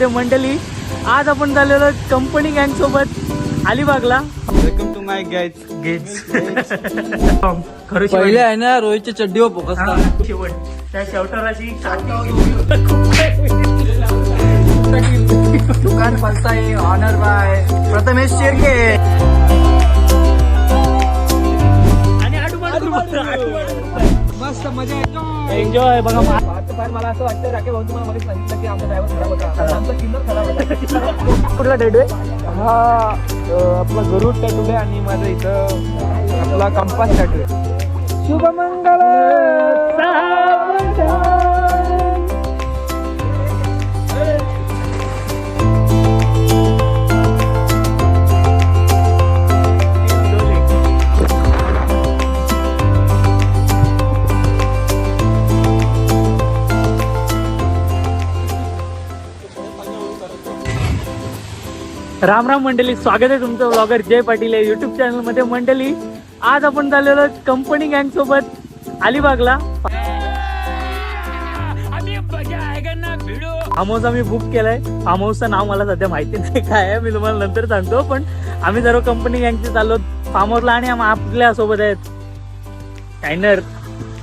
ते मंडळी आज आपण झालेलो कंपनी गँग सोबत. अलिबागला. Welcome to my guys gates खरं पहिले आहे ना रोहितच्या चड्डीवर फोकस हा, शेवट. त्या शेवटराची दुकान फलताय ऑनर बाय. प्रथमेश शेरके. आणि आठवण मस्त मजा येतो. एन्जॉय बघा. मा- मला असं वाटतं राखे भाऊ तुम्हाला मध्ये सांगितलं की आमचा ड्रायव्हर खराब होता. आमचा किन्नर खराब होता. कुठला आहे? हा आपला गरुड टॅटू आहे आणि माझं इथं आपला कंपास टॅटू आहे शुभमंगल राम राम मंडळी स्वागत आहे तुमचं ब्लॉगर जय पाटील या युट्यूब चॅनलमध्ये. मंडळी आज आपण झालेलो कंपनी गँग सोबत अलिबागला. फार्म हाऊस आम्ही बुक केलाय. फार्म हाऊसचं नाव मला सध्या माहिती नाही काय आहे मी तुम्हाला नंतर सांगतो. पण आम्ही सर्व कंपनी गँगचे चाललो फार्म हाऊसला आणि आपल्यासोबत आहेत. टायनर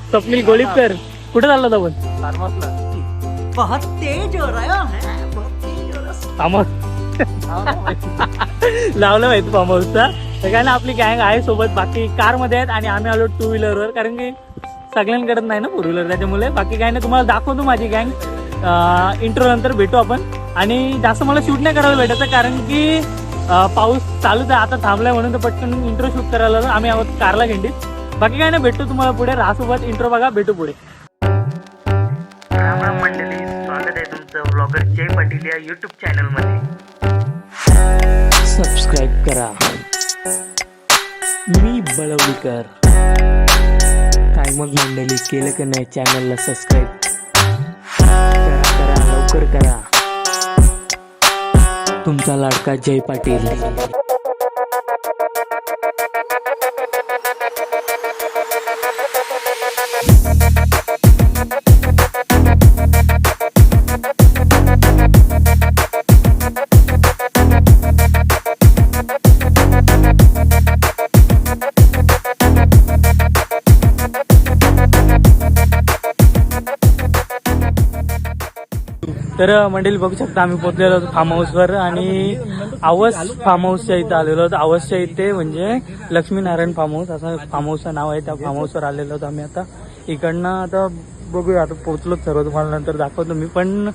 स्वप्नील गोळीकर कुठे चाललो आपण? फार्म हाऊस लावलं माहिती फार्म हाऊसचा काय ना आपली गँग आहे सोबत. बाकी कारमध्ये आहेत आणि आम्ही आलो टू व्हीलरवर कारण की सगळ्यांकडे नाही ना फोर व्हीलर त्याच्यामुळे. बाकी काय नाही. तुम्हाला दाखवतो माझी गँग इंट्रो नंतर भेटू आपण. आणि जास्त मला शूट नाही करायला भेटायचं कारण की पाऊस चालूच आहे. आता थांबलाय म्हणून तर पटकन इंट्रो शूट करायला आम्ही आहोत कारला खिंडीत बाकी काय नाही. भेटतो तुम्हाला पुढे. राहासोबत इंट्रो बघा. भेटू पुढे. मंडळी. स्वागत आहे तुमचं ब्लॉगर जय पाटील या युट्यूब चॅनलमध्ये. सबस्क्राईब करा. मी बळवलीकर. काय मग मंडळी केलं का नाही चॅनलला सबस्क्राईब करा करा लवकर करा. तुमचा लाडका जय पाटील. तर मंडळी बघू शकता आम्ही पोहोचलेलो होतो फार्म हाऊसवर आणि आवस फार्म हाऊसच्या इथं आलेलो होतो आवसच्या इथे म्हणजे लक्ष्मीनारायण फार्म हाऊस असं फार्म हाऊसचं नाव आहे. त्या फार्म हाऊसवर आलेलो होतो आम्ही आता. इकडनं आता बघूया आता पोहोचलोच सर्व तुम्हाला नंतर दाखवतो मी पण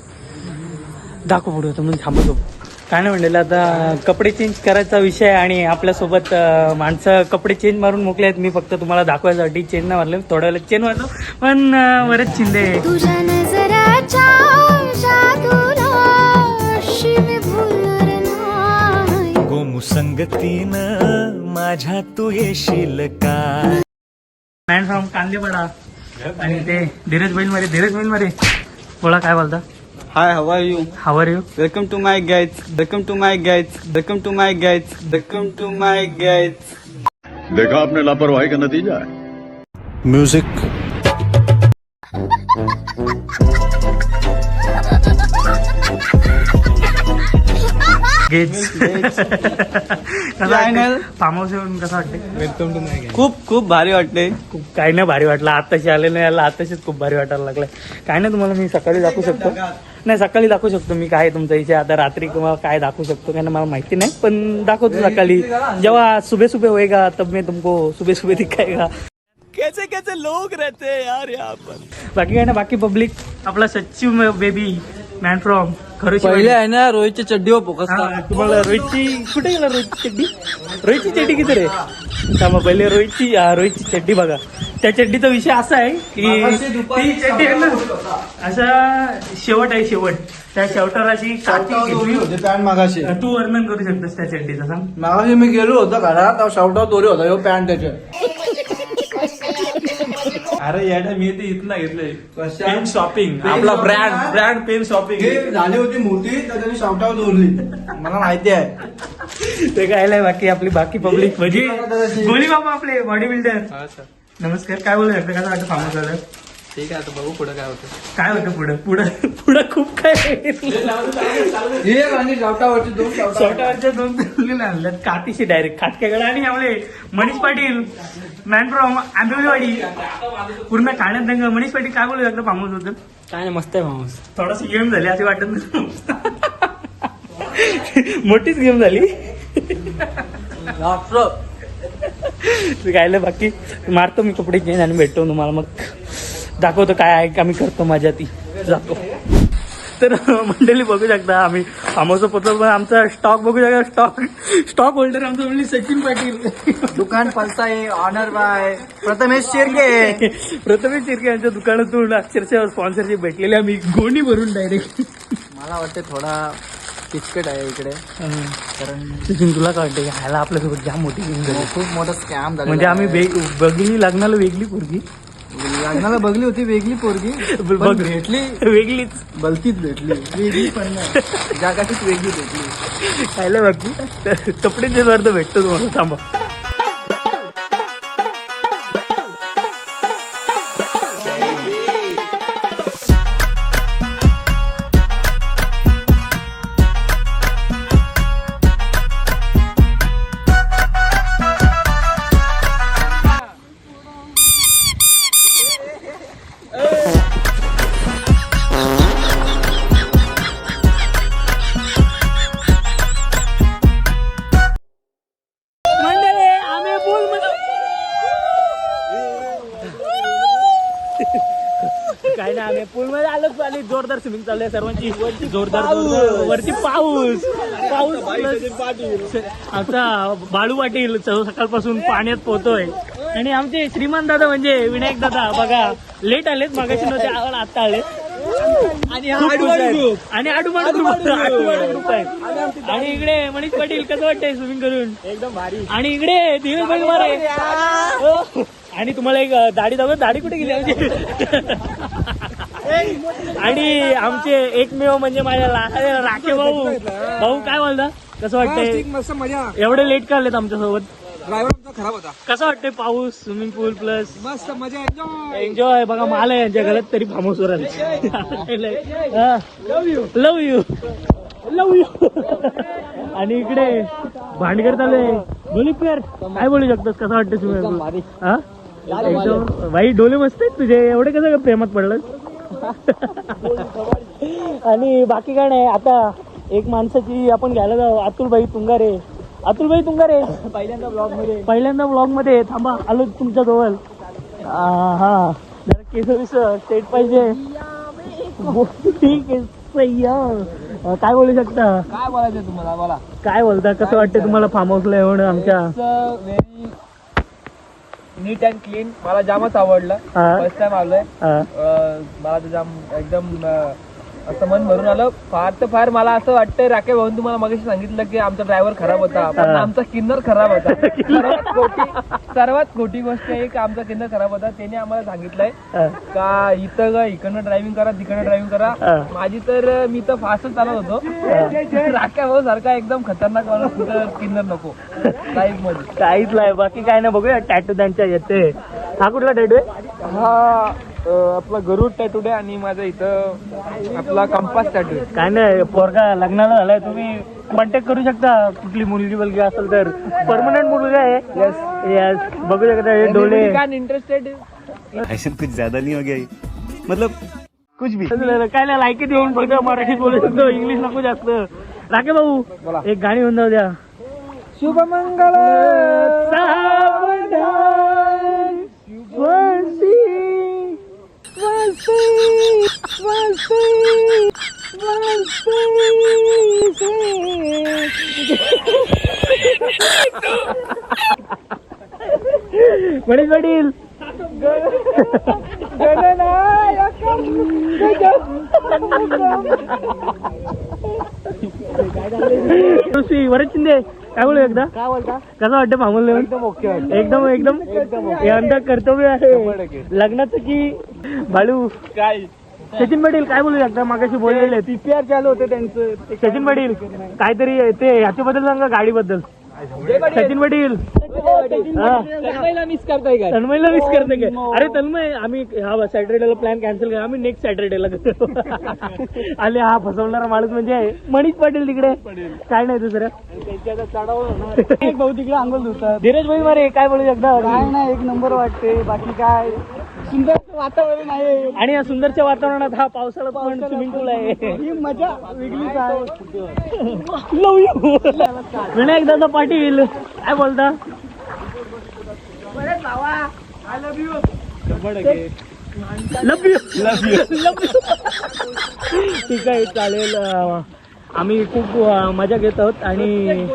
दाखव पुढे होतो म्हणून थांबतो काय नाही म्हणलेलं आता कपडे चेंज करायचा विषय आणि आपल्यासोबत माणसं कपडे चेंज मारून मोकले आहेत. मी फक्त तुम्हाला दाखवायसाठी चेन नाही मारले थोड्या वेळेला चेन मारतो. पण बरेच चिंदे नाही गोमुसंगतीनं माझ्या तू येशील काय मॅन फ्रॉम कांदेपाडा आणि ते धीरज बैलमध्ये धीरज बैलमध्ये बोला काय बोलता? Hi how are you how are you welcome to my guys welcome to my guys welcome to my guys welcome to my guys देखा आपने लापरवाही का नतीजा है। म्युझिक कसं वाटते खूप खूप भारी वाटते खूप काही नाही भारी वाटलं. आताशी आले नाही याला आताशीच खूप भारी वाटायला लागलाय. काय नाही तुम्हाला मी सकाळी दाखवू शकतो. नाही सकाळी दाखवू शकतो मी काय तुमच्या इथे आता रात्री किंवा काय दाखवू शकतो काय मला माहिती नाही. पण दाखवतो सकाळी. जेव्हा सुबह सुबह होएगा तब मैं तुमको सुबह सुबह दिखाएगा कैसे कैसे लोग रहते हैं यार यहाँ पर? बाकी काय ना बाकी पब्लिक आपला सचिव बेबी मॅन फ्रॉम खरं पहिले आहे ना रोहितच्या चड्डीवर फोकस हा, तुम्हाला रोहितची कुठे गेला रोहितची चड्डी? रोहितची चड्डी किती रे? थांबा पहिले रोहितची हा, रोहितची चड्डी बघा. त्या चड्डीचा विषय असा आहे की ती चड्डी आहे ना असा शेवट आहे शेवट. त्या शेवटावर अशी काठी घेतली. पॅन्ट मागाशी. तू वर्णन करू शकतोस त्या चड्डीचं सांग. मागाशी मी गेलो होतो घरात आउट दोरे होता ह्यो पॅन्ट त्याचे. अरे याडा मी ते इथला घेतलंय. कशा? पेन शॉपिंग पेन आपला shopping ब्रँड ना? ब्रँड पेन शॉपिंग झाली होती मोठी तर त्यांनी शाउट आउट दोरली मला माहिती आहे. ते काय बाकी आपली बाकी पब्लिक म्हणजे गोली बाबा आपले बॉडी बिल्डर नमस्कार काय बोलू शकता? कसं वाटतं? फार्म झालं? ठीक आहे आता बघू पुढे काय होतं. काय होतं पुढं? पुढं पुढं खूप काय हे आणि गावटावरची दोन स्वतःच्या दोन मुलीला आणल्यात. कातीशी डायरेक्ट आणि यामुळे मनीष पाटील मॅन फ्रॉम आंबेवाडी पूर्ण ठाण्यात दंग. मनीष पाटील काय बोलू? शकतो फार्म हाऊसबद्दल काय नाही मस्त आहे माणूस थोडासा गेम झाली असे वाटत नाही मोठीच गेम झाली. काय बाकी. मारतो मी कपडे चेंज आणि भेटतो तुम्हाला मग. दाखवतो काय आहे आम्ही करतो माझ्या ती. जातो तर मंडळी बघू शकता आम्ही. फार्महाऊस पोचलो पण आमचा स्टॉक बघू शकता स्टॉक स्टॉक होल्डर आमचं म्हणजे सचिन पाटील. दुकान पलताय ऑनर बाय प्रथमेश शेरके. प्रथमेश शिर्के यांच्या दुकानातून अक्षरशः स्पॉन्सरशिप भेटलेली आम्ही. गोणी भरून डायरेक्ट मला वाटते थोडा किचकट आहे इकडे. कारण सचिन तुला काय वाटतं ह्याला आपल्यासोबत जाम मोठी. खूप मोठा स्कॅम झाला म्हणजे आम्ही वेग- बघितली लग्नाला वेगळी पोरगी. लग्नाला बघली होती वेगळी पोरगी बघ. भेटली. वेगळीच. बलतीच भेटली. वेगळी पण नाही. जागाचीच वेगळी भेटली. खायला बाकी तर कपड्यांच्या अर्थ भेटतो तुम्हाला थांबा. स्विमिंग चालू आहे सर्वांची. जोरदार वरती पाऊस. पाऊस आमचा बाळू पाटील सकाळपासून पाण्यात पोहतोय. आणि आमचे श्रीमान दादा म्हणजे विनायक दादा बघा लेट आलेत मागाशी नव्हते आता आले आणि आणि आडूमाडू ग्रुप. आडूमाडू ग्रुप. आहे आणि इकडे मनीष पाटील कसं वाटतंय स्विमिंग करून? एकदम भारी. आणि इकडे धीरज भाई मारे. हो. आणि तुम्हाला एक दाढी दाखव दाढी कुठे गेली आणि आमचे एकमेव म्हणजे माझ्या राखे भाऊ. भाऊ काय बोलता? कसं वाटतंय? एवढे लेट का आलेत आमच्यासोबत? ड्रायव्हर खराब होता. कसं वाटतंय पाऊस स्विमिंग पूल प्लस मस्त मजा एन्जॉय एन्जॉय बघा माल आहे यांच्या घरात तरी फार्म हाऊसवर आले. Love you love you love you आणि इकडे भांडकर चालू आहे. बोली पेर काय बोलू शकतोस? कसं वाटतं तुम्ही हा? एकदम भाई डोले मस्त आहेत तुझे. एवढे कसं प्रेमात पडलं आणि बाकी काय नाही आता एक माणसाची आपण घ्यायला जाऊ अतुलभाई तुंगारे. अतुलभाई तुंगारे. पहिल्यांदा ब्लॉगमध्ये पहिल्यांदा ब्लॉगमध्ये थांबा आलो तुमच्या जवळ. आ, हा. जरा केस विस पाहिजे. ठीक आहे काय बोलू शकता? काय बोलायचं तुम्हाला? बोला. काय बोलता? कसं वाटतं तुम्हाला फार्म हाऊसला येऊन आमच्या? Very neat and clean. मला जामच आवडलं. फर्स्ट टाइम आलोय. मला तर जाम एकदम असं मन भरून आलं. फार तर फार मला असं वाटतंय राखे भाऊन तुम्हाला मगाशी सांगितलं की आमचा ड्रायव्हर खराब होता. पण. आमचा किन्नर खराब होता. सर्वात खोटी सर्वात खोटी गोष्ट आहे की आमचा किन्नर खराब होता. त्याने आम्हाला सांगितलंय. का इथं ग इकडनं ड्रायव्हिंग करा तिकडनं ड्रायव्हिंग करा. माझी तर मी तर फास्टच चालत होतो. राख्या भाऊ सारखा एकदम खतरनाक माणूस किन्नर नको. लाईफमध्ये. काहीच नाही बाकी काय नाही बघूया. टॅटू त्यांच्या येते. हा कुठला टॅटू आहे? हा आपला गरुड टॅटू आहे आणि माझा इथं आपला कंपास टॅटू आहे. काय नाही पोरगा लग्नाला झालाय तुम्ही कॉन्टॅक्ट करू शकता. कुठली मुलगी मुलगी असेल तर. परमनंट मुलगा आहे. यस यस बघू शकता हे डोले काय इंटरेस्टेड ऐसे कुछ ज्यादा नहीं हो गया ये? मतलब कुछ भी। काय नाही लायकी देऊन फक्त मराठीत बोलू शकतो इंग्लिश नको जास्त. राखे भाऊ एक गाणी होऊन जाऊ द्या. शुभमंगल. सावधान. वरती. वडील वडील. ऋषी वरच शिंदे काय बोलू एकदा? काय बोलता? कसं वाटतं मामूल एकदम. एकदम एकदम. हे आमचं कर्तव्य आहे. लग्नाचं की बाळू काय? सचिन पाटील काय बोलू शकता? मागाशी बोललेले पीपीआर चालू होते त्यांचं. सचिन पाटील काहीतरी ते ह्याच्याबद्दल सांगा गाडीबद्दल. सचिन पाटील हा. मिस करताय काय तन्मयला मिस करते काय अरे तन्मय आम्ही हा सॅटर्डेला प्लॅन कॅन्सल करा. आम्ही नेक्स्ट सॅटर्डेला करतो. आले हा फसवणारा माणूस म्हणजे मनीष पाटील तिकडे. काय नाही दुसरं भाऊ तिकडे अंगोल धुतात. धीरज भाई मारे काय बोलू शकता? काय नाही एक नंबर वाटते बाकी काय? सुंदर वातावरण आहे. आणि या सुंदरच्या वातावरणात हा पावसाळा पण स्विमिंग पूल आहे. ही मजा वेगळीच आहे. लव यू विनायक दादा पाटील. काय बोलता? लव यू लव यू ठीक आहे चालेल. आम्ही खूप मजा घेत आहोत आणि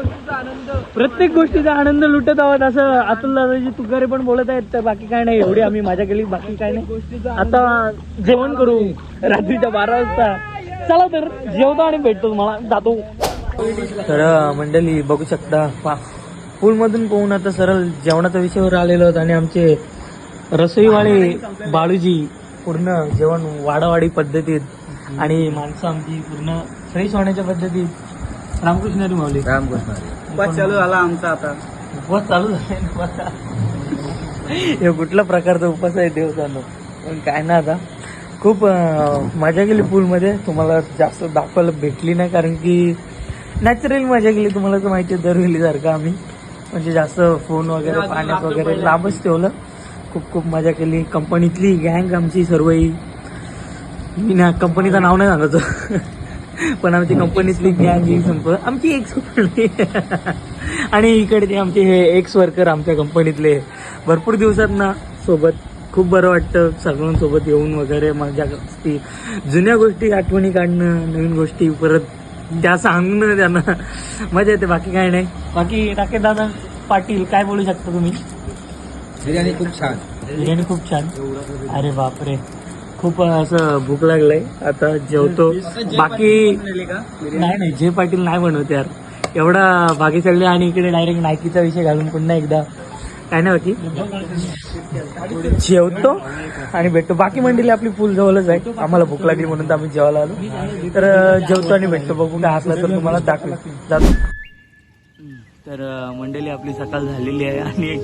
प्रत्येक गोष्टीचा आनंद. लुटत आहोत असं अतुल दादाजी तुकारे पण बोलत आहेत तर बाकी काय नाही एवढी आम्ही मजा केली बाकी काय नाही. आता जेवण करू रात्रीच्या बारा वाजता. चला तर जेवतो आणि भेटतो तुम्हाला जातो. तर मंडळी बघू शकता पूलमधून पोहून आता सरळ जेवणाच्या विषयावर आलेलो आहोत आणि आमचे रसोईवाळे बाळूजी पूर्ण जेवण वाडावाडी पद्धतीत आणि माणसं आमची पूर्ण फ्रेश होण्याच्या पद्धतीत रामकृष्ण हरी माऊली उपवास चालू झाला आमचा आता उपवास चालू झाले. हे कुठल्या प्रकारचा उपवास आहे देवतानो? पण काय ना आता. खूप मजा केली पूलमध्ये. तुम्हाला जास्त दाखवायला भेटली नाही कारण की नॅचरल मजा केली. तुम्हाला तर माहिती आहे दरवेळी सारखं आम्ही. म्हणजे जास्त फोन वगैरे पाण्यात वगैरे लांबच ठेवलं. खूप खूप मजा केली. कंपनीतली गँग आमची सर्व ही मी ना कंपनीचं नाव नाही सांगायचो. पण आमची कंपनीतली गँग ही संप आमची एक कंपनी आणि इकडे ते आमचे हे एक्स वर्कर आमच्या कंपनीतले भरपूर दिवसात ना सोबत खूप बरं वाटतं. सगळ्यांसोबत येऊन वगैरे मजा असती जुन्या गोष्टी आठवणी काढणं नवीन गोष्टी परत त्या सांगणं त्यांना. मजा येते. बाकी काय नाही. बाकी राकेश दादा पाटील काय बोलू शकता तुम्ही? बिर्याणी खूप छान. बिर्याणी खूप छान. अरे बापरे. खूप असं भूक लागलंय. आता जेवतो. बाकी नाही नाही जे पाटील नाही म्हणत यार. एवढा भागी चालले आणि इकडे डायरेक्ट नायकीचा विषय घालून पुन्हा एकदा काय नाही होती जेवतो आणि भेटतो. बाकी मंडळी आपली फुल जवळच आहे. आम्हाला भूक लागली म्हणून तर आम्ही जेवायला आलो. तर जेवतो आणि भेटतो. बघू काय तर तुम्हाला दाखव जातो. तर मंडळी आपली सकाळ झालेली आहे आणि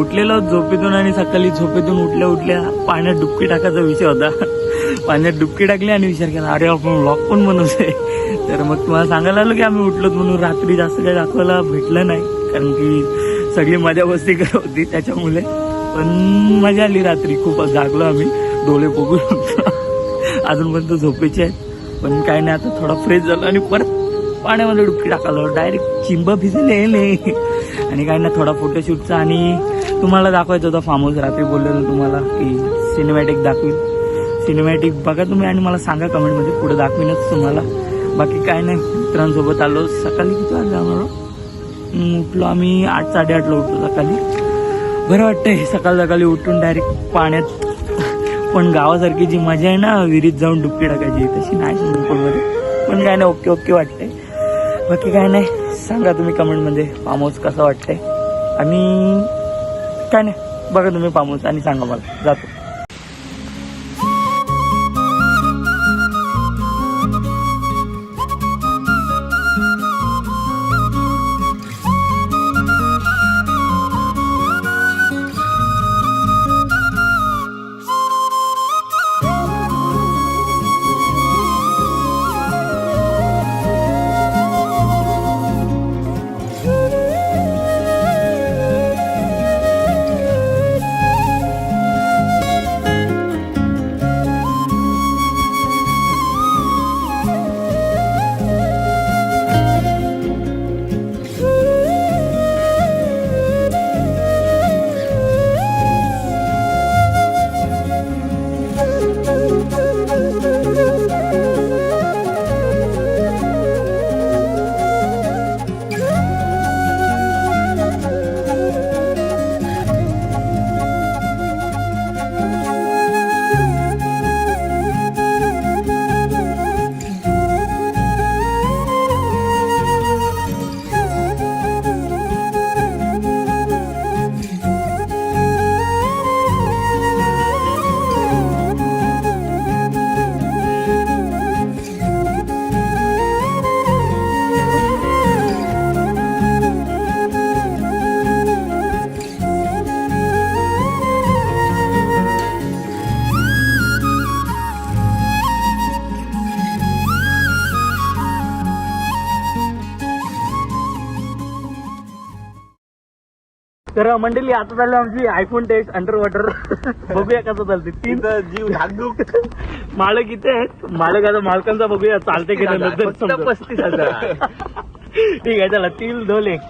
उठलेलो झोपेतून आणि सकाळी झोपेतून उठल्या उठल्या पाण्यात डुबकी टाकायचा विषय होता. पाण्यात डुबकी टाकली आणि विचार केला अरे आपण व्लॉग पण बनवतोय. तर मग तुम्हाला सांगायला आलो की आम्ही उठलोत म्हणून रात्री जास्त काही दाखवायला भेटलं नाही कारण की सगळी मजा मस्ती करत होती त्याच्यामुळे. पण मजा आली रात्री खूप जागलो आम्ही डोळे बघून अजूनपर्यंत झोपेचे आहेत. पण काय नाही आता थोडा फ्रेश झालो आणि परत पाण्यामध्ये डुबकी टाकालो डायरेक्ट चिंब भिजले आणि काय ना थोडा फोटोशूटचा आणि तुम्हाला दाखवायचं होता फार्म हाऊस रात्री बोललेलो तुम्हाला की सिनेमॅटिक दाखवील सिनेमॅटिक बघा तुम्ही आणि मला सांगा कमेंटमध्ये पुढे दाखवीनच तुम्हाला. बाकी काय नाही मित्रांसोबत आलो सकाळी. किती वाजता आलो उठलो आम्ही आठ साडेआठला उठलो सकाळी. बरं वाटतंय सकाळ सकाळी उठून डायरेक्ट पाण्यात. पण गावासारखी जी मजा आहे ना विहिरीत जाऊन डुबकी टाकायची. तशी नाही स्विमिंग पण काय नाही ओके ओके वाटतंय. बाकी काय नाही. सांगा तुम्ही कमेंटमध्ये फार्म हाऊस कसं वाटतंय. आणि काय नाही बघा तुम्ही फार्म हाऊस आणि सांगा मला. जातो. तर मंडळी आता चालली आमची आयफोन टेस्ट अंडर वॉटर बघूया कसं चालते तीन जीव धाकधूक. मालक किती आहेत. मालक आता मालकांचा बघूया चालते की नाही नंतर. पस्तीस हजार. ठीक आहे चला तीन एक.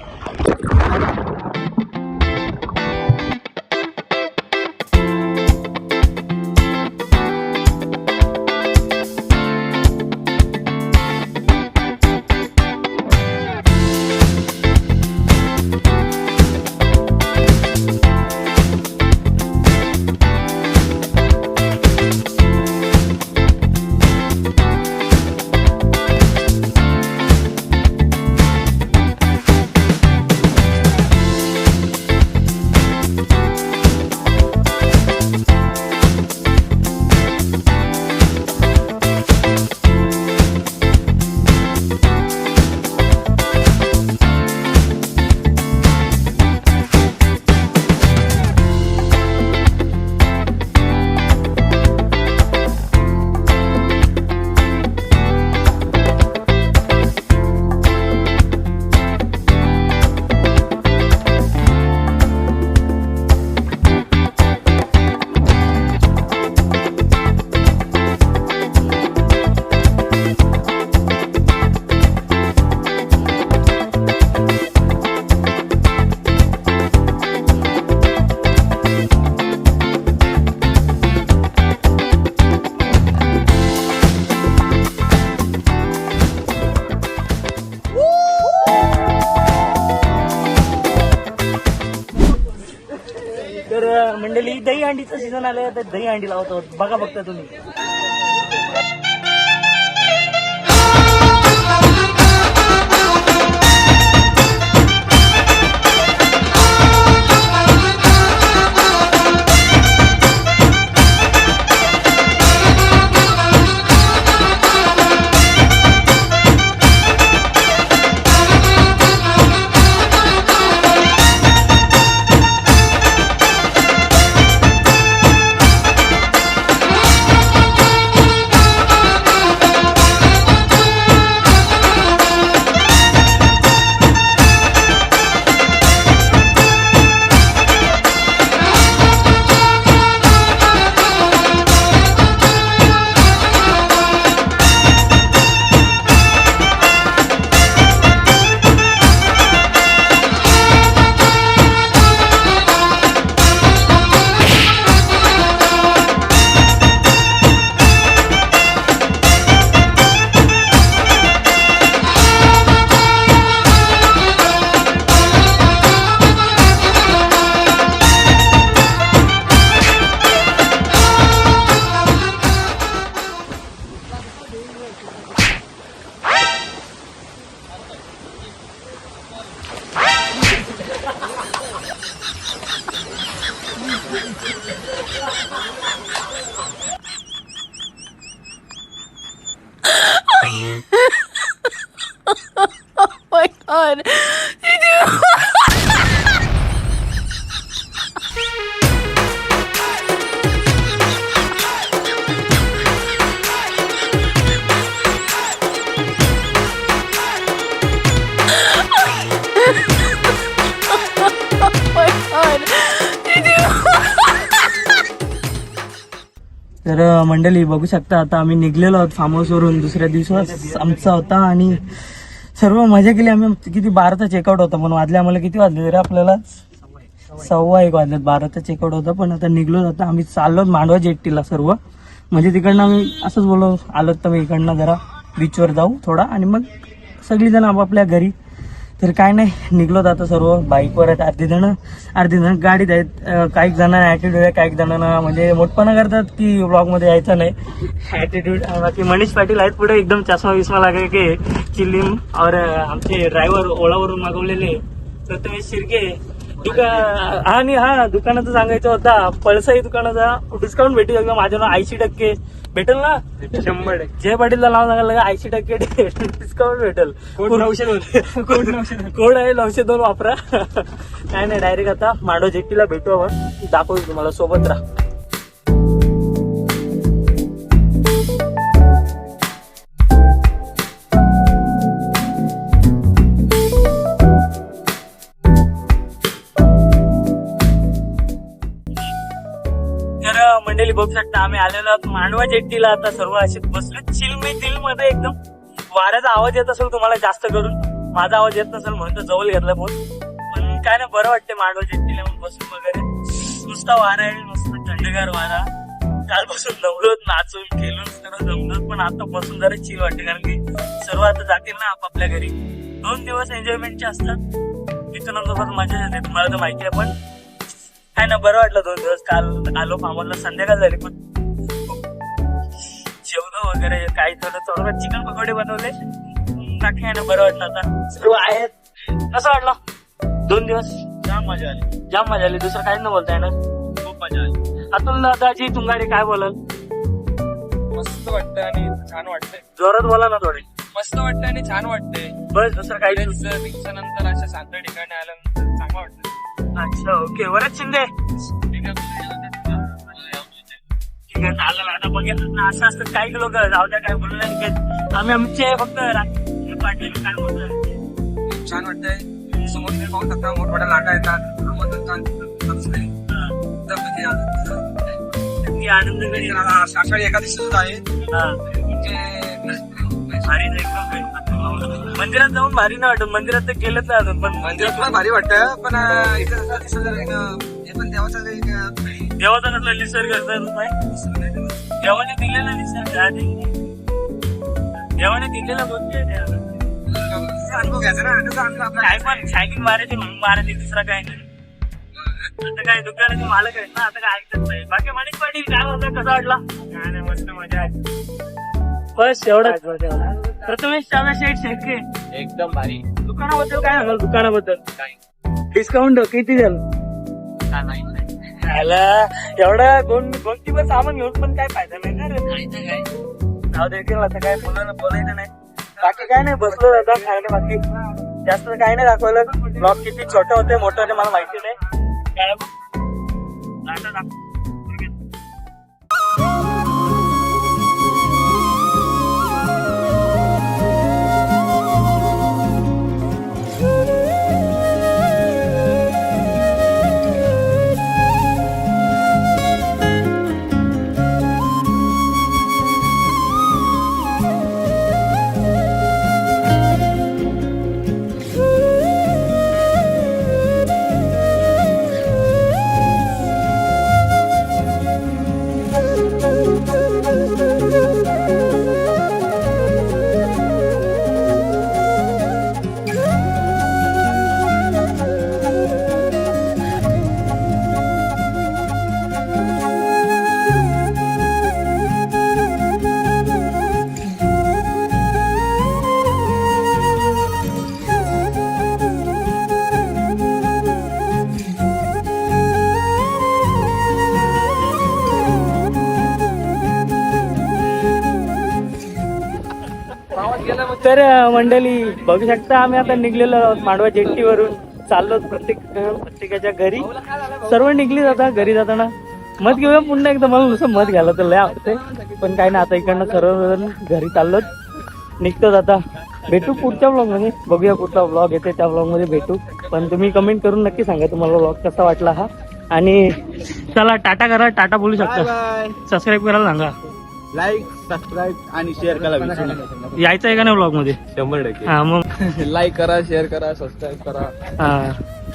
सीझन आले तर दही हंडी लावतो. बघा बघता तुम्ही. God. तर मंडळी बघू शकता आता आम्ही निघलेलो आहोत फार्म हाऊसवरून दुसऱ्या दिवसात आमचा होता आणि सर्व मजा केली. आम्ही किती बाराचा चेकआउट होता पण वाजले आम्हाला किती वाजले रे आपल्याला सव्वा एक वाजल्यात बाराचा चेकआउट होता पण आता निघलो आता आम्ही चाललो मांडवा जेट्टीला सर्व. म्हणजे तिकडनं आम्ही असंच बोललो आलो तर मी इकडनं जरा बीचवर जाऊ थोडा आणि मग सगळीजण आपापल्या घरी तर काय नाही निघलोत आता सर्व बाईकवर आहेत अर्धी जण. अर्धी जण गाडीत आहेत. काही जणांना ॲटिट्यूड आहे काही जणांना म्हणजे मोठपणा करतात की ब्लॉगमध्ये यायचं नाही. ॲटिट्यूड बाकी मनीष पाटील आहेत पुढे एकदम चष्मा विस्मा लागेल की चिलीम और आमचे ड्रायव्हर ओळावरून मागवलेले. प्रथमेश शिर्के दुका आणि हा दुकानाचं सांगायचं होता पळसाई दुकानाचा डिस्काउंट भेटेल एकदम माझ्या नाव ऐंशी टक्के भेटेल ना? शंभर जय पाटीलला नाव सांगायला ऐंशी टक्के डिस्काउंट भेटेल. कोड नऊशे दोन. कोड नऊशे दोन. कोड आहे नऊशे दोन वापरा. काय नाही डायरेक्ट आता माडो जेट्टीला भेटू आपण. दाखवू तुम्हाला सोबत राहा. मंडळी बघू शकता आम्ही आलेलो आहोत मांडवा जेट्टीला आता सर्व असे बसले चिल मी दिलमध्ये एकदम. वाऱ्याचा आवाज येत असेल तुम्हाला जास्त करून. माझा आवाज येत नसेल म्हणून तर जवळ घेतला फोन. पण काय नाही बरं वाटते मांडवा जेट्टीला मग बसून वगैरे. नुसता वारा आहे मस्त थंडगार वारा. कालपासून नवलत नाचून खेळून सर्व जमलोत पण आता बसून जरा चिल वाटते कारण की सर्व आता जातील ना आपापल्या घरी. दोन दिवस एन्जॉयमेंटचे असतात. तिथून नंतर मजा येते तुम्हाला तर माहिती आहे पण काय ना बरं वाटलं दोन दिवस. काल आलो फार्मरला संध्याकाळ झाली पण जेवण वगैरे काही थोडं थोडं चिकन पकोडे बनवले. बाकी आहे ना बरं वाटलं आता. सर्व आहेत. कसं वाटलं? दोन दिवस? जाम मजा आली. जाम मजा आली. दुसरं काहीच न बोलता येणार. खूप मजा आली. अतुल दादाजी तुंगाडे काय बोलाल? मस्त वाटतं आणि छान वाटतंय. जोरात बोला ना थोडे. मस्त वाटतंय आणि छान वाटतंय. बस दुसरं काही दिवसानंतर अशा शांत ठिकाणी वाटतं अच्छा ओके वरच शिंदे ठीक आहे चालेल. आता बघितलं ना असं असतं. काही लोक जाऊ द्या काय बोलू नाही काही. आम्ही आमचे फक्त रा- पाटील काय बोलतोय छान वाटतंय. समोर तुम्ही पाहू शकता मोठमोठ्या लाटा येतात. मधून छान आनंद. आषाढी एकादशी सुद्धा आहे. म्हणजे भारी. मंदिरात जाऊन भारी नाही वाटत. मंदिरात तर गेलंच नाही अजून पण मंदिरात पण भारी वाटतं पण अं, इथं जरा हे देवाचं एक, अं, देवाचा कसला निसर्ग देवाने दिलेला निसर्ग देवाने दिलेला गोष्टी आहे त्या. अनुभव घ्यायचा ना अनुभव आपला आपला काय पण मारायची म्हणून मारायची दुसरा काय नाही. आता काय दुकानाचे मालक आहेत ना आता काय ऐकत नाही. बाकी मनीष पाटील काय होता कसा वाटला? काय नाही मस्त मजा आली बस एवढंच. प्रथमेश चाव्या शेठ शेटके एकदम भारी. दुकानाबद्दल काय सांगाल? दुकानाबद्दल. डिस्काउंट किती झालं आला एवढा दोन दोन दिवस सामान घेऊन पण काय फायदा नाही ना रे. जाऊ दे की आता काय बोलायला बोलायचं नाही. बाकी काय नाही बसलो आता खायला बाकी. जास्त काही नाही दाखवलं. ब्लॉग किती छोटे होते मोठे होते मला माहिती नाही. काय बघ. आता दाख- तर मंडळी बघू शकता आम्ही आता निघलेलो आहोत मांडवा जेट्टीवरून. चाललो प्रत्येक प्रत्येकाच्या घरी. सर्व निघली जाता घरी जाताना. मत घेऊया पुन्हा एकदा. मला नुसतं मत घ्यायला तर लय आवडते पण काय ना आता इकडनं सर्व घरी चाललोच निघतोच आता भेटू पुढच्या ब्लॉगमध्ये बघूया कुठला ब्लॉग येते त्या ब्लॉगमध्ये भेटू. पण तुम्ही कमेंट करून नक्की सांगा तुम्हाला ब्लॉग कसा वाटला हा. आणि चला टाटा करा. टाटा बोलू शकता. सबस्क्राईब करायला सांगा. लाईक सबस्क्राईब आणि शेअर करा विसरू नका. यायचं आहे का नाही ब्लॉगमध्ये? शंभर टक्के. हा मग. लाईक करा शेअर करा सबस्क्राईब करा. हा.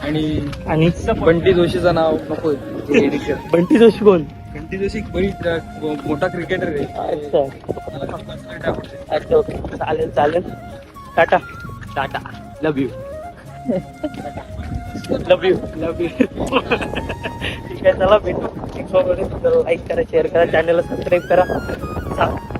आणि आणि? बंटी जोशीचं नाव नको बंटी जोशी कोण? बंटी जोशी बरीच मोठा क्रिकेटर आहे. अच्छा. अच्छा ओके. चालेल चालेल. Tata. Tata. Love you love you love you ठीक आहे चला भेटू. लाईक करा शेअर करा चॅनलला सबस्क्राईब करा. चा-